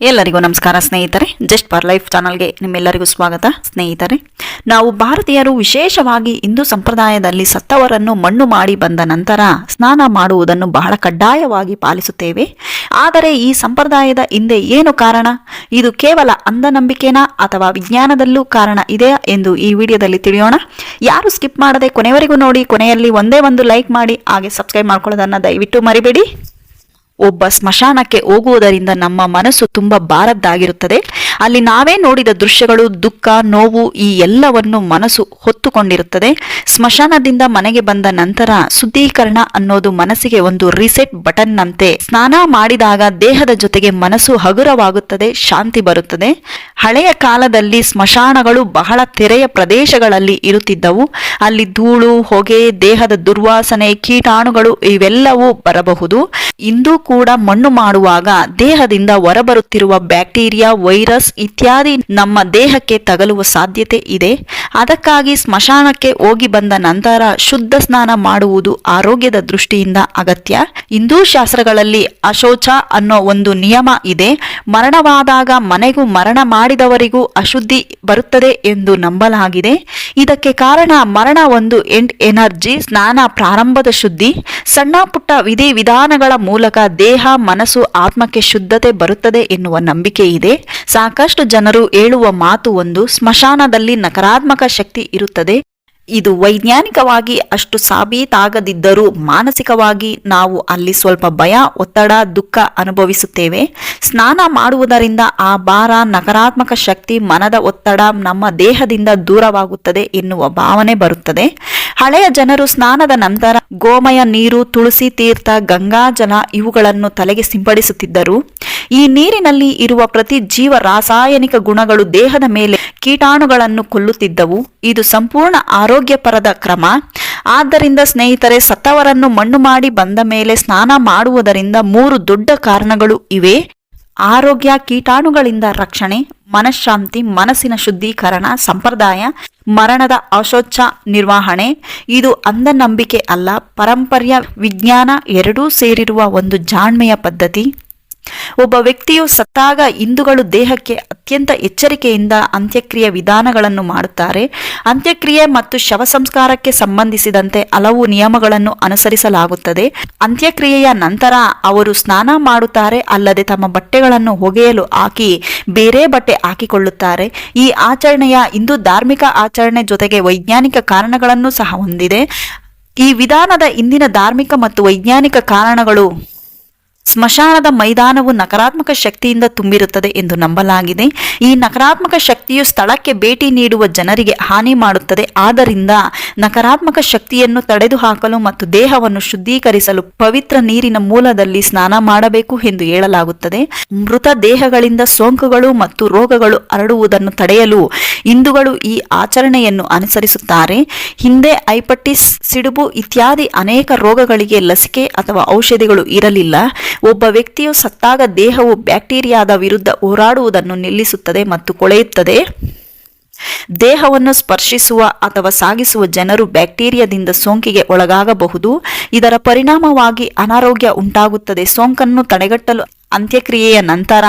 ಎಲ್ಲರಿಗೂ ನಮಸ್ಕಾರ ಸ್ನೇಹಿತರೆ, ಜಸ್ಟ್ ಫಾರ್ ಲೈಫ್ ಚಾನಲ್ಗೆ ನಿಮ್ಮೆಲ್ಲರಿಗೂ ಸ್ವಾಗತ ಸ್ನೇಹಿತರೆ. ನಾವು ಭಾರತೀಯರು ವಿಶೇಷವಾಗಿ ಹಿಂದೂ ಸಂಪ್ರದಾಯದಲ್ಲಿ ಸತ್ತವರನ್ನು ಮಣ್ಣು ಮಾಡಿ ಬಂದ ನಂತರ ಸ್ನಾನ ಮಾಡುವುದನ್ನು ಬಹಳ ಕಡ್ಡಾಯವಾಗಿ ಪಾಲಿಸುತ್ತೇವೆ. ಆದರೆ ಈ ಸಂಪ್ರದಾಯದ ಹಿಂದೆ ಏನು ಕಾರಣ? ಇದು ಕೇವಲ ಅಂಧನಂಬಿಕೆನಾ ಅಥವಾ ವಿಜ್ಞಾನದಲ್ಲೂ ಕಾರಣ ಇದೆಯಾ ಎಂದು ಈ ವಿಡಿಯೋದಲ್ಲಿ ತಿಳಿಯೋಣ. ಯಾರು ಸ್ಕಿಪ್ ಮಾಡದೆ ಕೊನೆಯವರೆಗೂ ನೋಡಿ, ಕೊನೆಯಲ್ಲಿ ಒಂದೇ ಒಂದು ಲೈಕ್ ಮಾಡಿ, ಹಾಗೆ ಸಬ್ಸ್ಕ್ರೈಬ್ ಮಾಡ್ಕೊಳ್ಳೋದನ್ನು ದಯವಿಟ್ಟು ಮರಿಬೇಡಿ. ಒಬ್ಬ ಸ್ಮಶಾನಕ್ಕೆ ಹೋಗುವುದರಿಂದ ನಮ್ಮ ಮನಸ್ಸು ತುಂಬಾ ಭಾರದ್ದಾಗಿರುತ್ತದೆ. ಅಲ್ಲಿ ನಾವೇ ನೋಡಿದ ದೃಶ್ಯಗಳು, ದುಃಖ, ನೋವು ಈ ಎಲ್ಲವನ್ನು ಮನಸ್ಸು ಹೊತ್ತುಕೊಂಡಿರುತ್ತದೆ. ಸ್ಮಶಾನದಿಂದ ಮನೆಗೆ ಬಂದ ನಂತರ ಶುದ್ಧೀಕರಣ ಅನ್ನೋದು ಮನಸ್ಸಿಗೆ ಒಂದು ರಿಸೆಟ್ ಬಟನ್ನಂತೆ. ಸ್ನಾನ ಮಾಡಿದಾಗ ದೇಹದ ಜೊತೆಗೆ ಮನಸ್ಸು ಹಗುರವಾಗುತ್ತದೆ, ಶಾಂತಿ ಬರುತ್ತದೆ. ಹಳೆಯ ಕಾಲದಲ್ಲಿ ಸ್ಮಶಾನಗಳು ಬಹಳ ತೆರೆಯ ಪ್ರದೇಶಗಳಲ್ಲಿ ಇರುತ್ತಿದ್ದವು. ಅಲ್ಲಿ ಧೂಳು, ಹೊಗೆ, ದೇಹದ ದುರ್ವಾಸನೆ, ಕೀಟಾಣುಗಳು ಇವೆಲ್ಲವೂ ಬರಬಹುದು. ಇಂದು ಕೂಡ ಮಣ್ಣು ಮಾಡುವಾಗ ದೇಹದಿಂದ ಹೊರಬರುತ್ತಿರುವ ಬ್ಯಾಕ್ಟೀರಿಯಾ ವೈರಸ್ ಇತ್ಯಾದಿ ನಮ್ಮ ದೇಹಕ್ಕೆ ತಗಲುವ ಸಾಧ್ಯತೆ ಇದೆ. ಅದಕ್ಕಾಗಿ ಸ್ಮಶಾನಕ್ಕೆ ಹೋಗಿ ಬಂದ ನಂತರ ಶುದ್ಧ ಸ್ನಾನ ಮಾಡುವುದು ಆರೋಗ್ಯದ ದೃಷ್ಟಿಯಿಂದ ಅಗತ್ಯ. ಹಿಂದೂ ಶಾಸ್ತ್ರಗಳಲ್ಲಿ ಅಶೋಚ ಅನ್ನೋ ಒಂದು ನಿಯಮ ಇದೆ. ಮರಣವಾದಾಗ ಮನೆಗೂ ಮರಣ ಮಾಡಿದವರಿಗೂ ಅಶುದ್ಧಿ ಬರುತ್ತದೆ ಎಂದು ನಂಬಲಾಗಿದೆ. ಇದಕ್ಕೆ ಕಾರಣ ಮರಣ ಒಂದು ಎಂಡ್ ಎನರ್ಜಿ, ಸ್ನಾನ ಪ್ರಾರಂಭದ ಶುದ್ಧಿ. ಸಣ್ಣ ಪುಟ್ಟ ವಿಧಿ ವಿಧಾನಗಳ ಮೂಲಕ ದೇಹ, ಮನಸ್ಸು, ಆತ್ಮಕ್ಕೆ ಶುದ್ಧತೆ ಬರುತ್ತದೆ ಎನ್ನುವ ನಂಬಿಕೆ ಇದೆ. ಸಾಕಷ್ಟು ಜನರು ಹೇಳುವ ಮಾತು ಒಂದು, ಸ್ಮಶಾನದಲ್ಲಿ ನಕಾರಾತ್ಮಕ ಶಕ್ತಿ ಇರುತ್ತದೆ. ಇದು ವೈಜ್ಞಾನಿಕವಾಗಿ ಅಷ್ಟು ಸಾಬೀತಾಗದಿದ್ದರೂ ಮಾನಸಿಕವಾಗಿ ನಾವು ಅಲ್ಲಿ ಸ್ವಲ್ಪ ಭಯ, ಒತ್ತಡ, ದುಃಖ ಅನುಭವಿಸುತ್ತೇವೆ. ಸ್ನಾನ ಮಾಡುವುದರಿಂದ ಆ ಭಾರ ನಕಾರಾತ್ಮಕ ಶಕ್ತಿ ಮನದ ಒತ್ತಡ ನಮ್ಮ ದೇಹದಿಂದ ದೂರವಾಗುತ್ತದೆ ಎನ್ನುವ ಭಾವನೆ ಬರುತ್ತದೆ. ಹಳೆಯ ಜನರು ಸ್ನಾನದ ನಂತರ ಗೋಮಯ ನೀರು, ತುಳಸಿ ತೀರ್ಥ ಗಂಗಾಜಲ ಇವುಗಳನ್ನು ತಲೆಗೆ ಸಿಂಪಡಿಸುತ್ತಿದ್ದರು. ಈ ನೀರಿನಲ್ಲಿ ಇರುವ ಪ್ರತಿ ಜೀವ ರಾಸಾಯನಿಕ ಗುಣಗಳು ದೇಹದ ಮೇಲೆ ಕೀಟಾಣುಗಳನ್ನು ಕೊಲ್ಲುತ್ತಿದ್ದವು. ಇದು ಸಂಪೂರ್ಣ ಆರೋಗ್ಯಪರದ ಕ್ರಮ. ಆದ್ದರಿಂದ ಸ್ನೇಹಿತರೆ, ಸತ್ತವರನ್ನು ಮಣ್ಣು ಮಾಡಿ ಬಂದ ಮೇಲೆ ಸ್ನಾನ ಮಾಡುವುದರಿಂದ ಮೂರು ದೊಡ್ಡ ಕಾರಣಗಳು ಇವೆ. ಆರೋಗ್ಯ, ಕೀಟಾಣುಗಳಿಂದ ರಕ್ಷಣೆ, ಮನಃಶಾಂತಿ, ಮನಸ್ಸಿನ ಶುದ್ಧೀಕರಣ, ಸಂಪ್ರದಾಯ, ಮರಣದ ಅಶೋಚ್ಛ ನಿರ್ವಹಣೆ. ಇದು ಅಂಧನಂಬಿಕೆ ಅಲ್ಲ, ಪರಂಪರೆಯ, ವಿಜ್ಞಾನ ಎರಡೂ ಸೇರಿರುವ ಒಂದು ಜಾಣ್ಮೆಯ ಪದ್ಧತಿ. ಒಬ್ಬ ವ್ಯಕ್ತಿಯು ಸತ್ತಾಗ ಹಿಂದೂಗಳು ದೇಹಕ್ಕೆ ಅತ್ಯಂತ ಎಚ್ಚರಿಕೆಯಿಂದ ಅಂತ್ಯಕ್ರಿಯೆ ವಿಧಾನಗಳನ್ನು ಮಾಡುತ್ತಾರೆ. ಅಂತ್ಯಕ್ರಿಯೆ ಮತ್ತು ಶವ ಸಂಸ್ಕಾರಕ್ಕೆ ಸಂಬಂಧಿಸಿದಂತೆ ಹಲವು ನಿಯಮಗಳನ್ನು ಅನುಸರಿಸಲಾಗುತ್ತದೆ. ಅಂತ್ಯಕ್ರಿಯೆಯ ನಂತರ ಅವರು ಸ್ನಾನ ಮಾಡುತ್ತಾರೆ, ಅಲ್ಲದೆ ತಮ್ಮ ಬಟ್ಟೆಗಳನ್ನು ಹೊಗೆಯಲು ಹಾಕಿ ಬೇರೆ ಬಟ್ಟೆ ಹಾಕಿಕೊಳ್ಳುತ್ತಾರೆ. ಈ ಆಚರಣೆಯ ಹಿಂದೂ ಧಾರ್ಮಿಕ ಆಚರಣೆ ಜೊತೆಗೆ ವೈಜ್ಞಾನಿಕ ಕಾರಣಗಳನ್ನು ಸಹ ಹೊಂದಿದೆ. ಈ ವಿಧಾನದ ಇಂದಿನ ಧಾರ್ಮಿಕ ಮತ್ತು ವೈಜ್ಞಾನಿಕ ಕಾರಣಗಳು ಸ್ಮಶಾನದ ಮೈದಾನವು ನಕಾರಾತ್ಮಕ ಶಕ್ತಿಯಿಂದ ತುಂಬಿರುತ್ತದೆ ಎಂದು ನಂಬಲಾಗಿದೆ. ಈ ನಕಾರಾತ್ಮಕ ಶಕ್ತಿಯು ಸ್ಥಳಕ್ಕೆ ಭೇಟಿ ನೀಡುವ ಜನರಿಗೆ ಹಾನಿ ಮಾಡುತ್ತದೆ. ಆದ್ದರಿಂದ ನಕಾರಾತ್ಮಕ ಶಕ್ತಿಯನ್ನು ತಡೆದುಹಾಕಲು ಮತ್ತು ದೇಹವನ್ನು ಶುದ್ಧೀಕರಿಸಲು ಪವಿತ್ರ ನೀರಿನ ಮೂಲದಲ್ಲಿ ಸ್ನಾನ ಮಾಡಬೇಕು ಎಂದು ಹೇಳಲಾಗುತ್ತದೆ. ಮೃತ ದೇಹಗಳಿಂದ ಸೋಂಕುಗಳು ಮತ್ತು ರೋಗಗಳು ಹರಡುವುದನ್ನು ತಡೆಯಲು ಹಿಂದೂಗಳು ಈ ಆಚರಣೆಯನ್ನು ಅನುಸರಿಸುತ್ತಾರೆ. ಹಿಂದೆ ಐಪಟ್ಟಿಸ್, ಸಿಡುಬು ಇತ್ಯಾದಿ ಅನೇಕ ರೋಗಗಳಿಗೆ ಲಸಿಕೆ ಅಥವಾ ಔಷಧಿಗಳು ಇರಲಿಲ್ಲ. ಒಬ್ಬ ವ್ಯಕ್ತಿಯು ಸತ್ತಾಗ ದೇಹವು ಬ್ಯಾಕ್ಟೀರಿಯಾದ ವಿರುದ್ಧ ಹೋರಾಡುವುದನ್ನು ನಿಲ್ಲಿಸುತ್ತದೆ ಮತ್ತು ಕೊಳೆಯುತ್ತದೆ. ದೇಹವನ್ನು ಸ್ಪರ್ಶಿಸುವ ಅಥವಾ ಸಾಗಿಸುವ ಜನರು ಬ್ಯಾಕ್ಟೀರಿಯಾದಿಂದ ಸೋಂಕಿಗೆ ಒಳಗಾಗಬಹುದು. ಇದರ ಪರಿಣಾಮವಾಗಿ ಅನಾರೋಗ್ಯ ಉಂಟಾಗುತ್ತದೆ. ಸೋಂಕನ್ನು ತಡೆಗಟ್ಟಲು ಅಂತ್ಯಕ್ರಿಯೆಯ ನಂತರ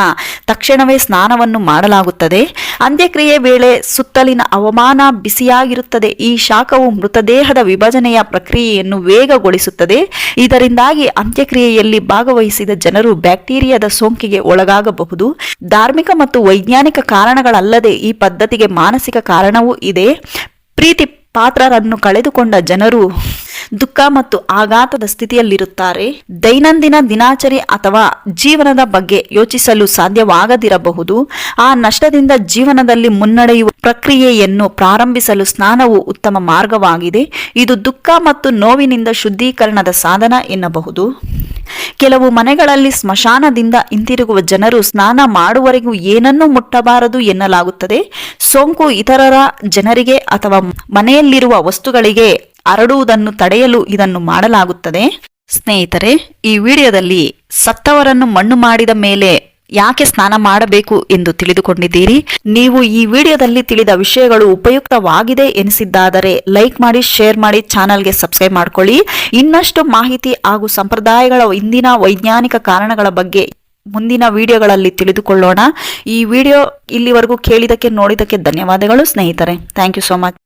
ತಕ್ಷಣವೇ ಸ್ನಾನವನ್ನು ಮಾಡಲಾಗುತ್ತದೆ. ಅಂತ್ಯಕ್ರಿಯೆ ವೇಳೆ ಸುತ್ತಲಿನ ಅವಮಾನ ಬಿಸಿಯಾಗಿರುತ್ತದೆ. ಈ ಶಾಖವು ಮೃತದೇಹದ ವಿಭಜನೆಯ ಪ್ರಕ್ರಿಯೆಯನ್ನು ವೇಗಗೊಳಿಸುತ್ತದೆ. ಇದರಿಂದಾಗಿ ಅಂತ್ಯಕ್ರಿಯೆಯಲ್ಲಿ ಭಾಗವಹಿಸಿದ ಜನರು ಬ್ಯಾಕ್ಟೀರಿಯಾದ ಸೋಂಕಿಗೆ ಒಳಗಾಗಬಹುದು. ಧಾರ್ಮಿಕ ಮತ್ತು ವೈಜ್ಞಾನಿಕ ಕಾರಣಗಳಲ್ಲದೆ ಈ ಪದ್ಧತಿಗೆ ಮಾನಸಿಕ ಕಾರಣವೂ ಇದೆ. ಪ್ರೀತಿ ಪಾತ್ರರನ್ನು ಕಳೆದುಕೊಂಡ ಜನರು ದುಃಖ ಮತ್ತು ಆಘಾತದ ಸ್ಥಿತಿಯಲ್ಲಿರುತ್ತಾರೆ. ದೈನಂದಿನ ದಿನಾಚರಿ ಅಥವಾ ಜೀವನದ ಬಗ್ಗೆ ಯೋಚಿಸಲು ಸಾಧ್ಯವಾಗದಿರಬಹುದು. ಆ ನಷ್ಟದಿಂದ ಜೀವನದಲ್ಲಿ ಮುನ್ನಡೆಯುವ ಪ್ರಕ್ರಿಯೆಯನ್ನು ಪ್ರಾರಂಭಿಸಲು ಸ್ನಾನವು ಉತ್ತಮ ಮಾರ್ಗವಾಗಿದೆ. ಇದು ದುಃಖ ಮತ್ತು ನೋವಿನಿಂದ ಶುದ್ಧೀಕರಣದ ಸಾಧನ ಎನ್ನಬಹುದು. ಕೆಲವು ಮನೆಗಳಲ್ಲಿ ಸ್ಮಶಾನದಿಂದ ಹಿಂತಿರುಗುವ ಜನರು ಸ್ನಾನ ಮಾಡುವವರೆಗೂ ಏನನ್ನೂ ಮುಟ್ಟಬಾರದು ಎನ್ನಲಾಗುತ್ತದೆ. ಸೋಂಕು ಇತರರ ಜನರಿಗೆ ಅಥವಾ ಮನೆಯಲ್ಲಿರುವ ವಸ್ತುಗಳಿಗೆ ಹರಡುವುದನ್ನು ತಡೆಯಲು ಇದನ್ನು ಮಾಡಲಾಗುತ್ತದೆ. ಸ್ನೇಹಿತರೆ, ಈ ವಿಡಿಯೋದಲ್ಲಿ ಸತ್ತವರನ್ನು ಮಣ್ಣು ಮಾಡಿದ ಮೇಲೆ ಯಾಕೆ ಸ್ನಾನ ಮಾಡಬೇಕು ಎಂದು ತಿಳಿದುಕೊಂಡಿದ್ದೀರಿ? ನೀವು ಈ ವಿಡಿಯೋದಲ್ಲಿ ತಿಳಿದ ವಿಷಯಗಳು ಉಪಯುಕ್ತವಾಗಿದೆ ಎನಿಸಿದ್ದಾದರೆ ಲೈಕ್ ಮಾಡಿ, ಶೇರ್ ಮಾಡಿ, ಚಾನಲ್ಗೆ ಸಬ್ಸ್ಕ್ರೈಬ್ ಮಾಡ್ಕೊಳ್ಳಿ. ಇನ್ನಷ್ಟು ಮಾಹಿತಿ ಹಾಗೂ ಸಂಪ್ರದಾಯಗಳ ಇಂದಿನ ವೈಜ್ಞಾನಿಕ ಕಾರಣಗಳ ಬಗ್ಗೆ ಮುಂದಿನ ವಿಡಿಯೋಗಳಲ್ಲಿ ತಿಳಿದುಕೊಳ್ಳೋಣ. ಈ ವಿಡಿಯೋ ಇಲ್ಲಿವರೆಗೂ ಕೇಳಿದಕ್ಕೆ ನೋಡಿದಕ್ಕೆ ಧನ್ಯವಾದಗಳು ಸ್ನೇಹಿತರೆ. Thank you so much.